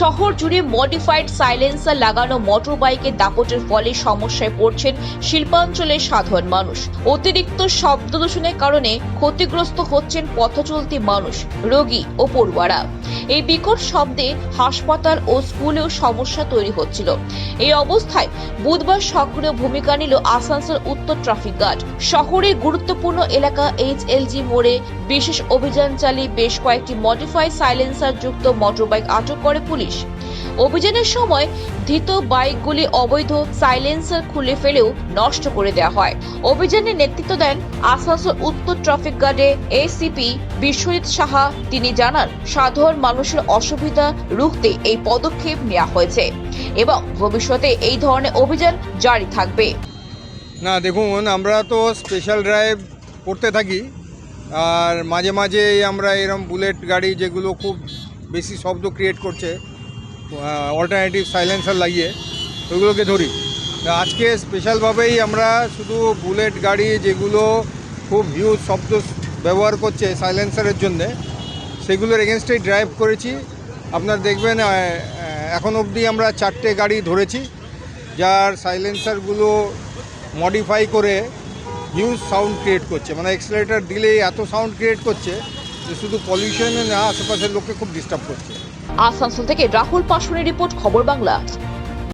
শহর জুড়ে modified silencer লাগানো মোটর বাইকের দাপটের ফলে সমস্যায় পড়ছেন শিল্পাঞ্চলের সাধারণ মানুষ। অতিরিক্ত শব্দ দূষণের কারণে ক্ষতিগ্রস্ত হচ্ছেন পথচলতি মানুষ, রোগী ও পড়ুয়ারা। এই বিকট শব্দে হাসপাতাল ও স্কুলেও সমস্যা তৈরি হচ্ছিল। এই অবস্থায় বুধবার সক্রিয় ভূমিকা নিল আসানসোল উত্তর ট্রাফিক গার্ড। শহরের গুরুত্বপূর্ণ এলাকা এইচ এলজি মোড়ে বিশেষ অভিযান চালিয়ে বেশ কয়েকটি মডিফাই সাইলেন্সার যুক্ত মোটরবাইক আটক করে পুলিশ। অভিযানের সময় ধৃত বাইকগুলি অবৈধ সাইলেন্সার খুলে ফেলেও নষ্ট করে দেওয়া হয়। অভিযানে নেতৃত্ব দেন আসানসোল উত্তর ট্রাফিক গার্ডে এসিপি বিশ্বজিৎ সাহা। তিনি জানান, সাধারণ মানুষের অসুবিধা রুখতে এই পদক্ষেপ নেওয়া হয়েছে এবং ভবিষ্যতে এই ধরনের অভিযান জারি থাকবে। না, দেখুন, আমরা তো স্পেশাল ড্রাইভ করতে থাকি। আর মাঝে মাঝে আমরা এরম বুলেট গাড়ি যেগুলো খুব বেশি শব্দ ক্রিয়েট করছে অল্টারনেটিভ সাইলেন্সার লাগিয়ে, ওইগুলোকে ধরি। আজকে স্পেশালভাবেই আমরা শুধু বুলেট গাড়ি যেগুলো খুব হিউজ শব্দ ব্যবহার করছে সাইলেন্সারের জন্যে, সেগুলোর এগেনস্টেই ড্রাইভ করেছি। আপনার দেখবেন এখন অবধি আমরা চারটে গাড়ি ধরেছি, যার সাইলেন্সারগুলো মডিফাই করে হিউজ সাউন্ড ক্রিয়েট করছে। মানে এক্সিলেটার দিলেই এত সাউন্ড ক্রিয়েট করছে যে শুধু পলিউশনে না, আশেপাশের লোককে খুব ডিস্টার্ব করছে। আসানসোল থেকে রাহুল পাশনের রিপোর্ট, খবর বাংলা।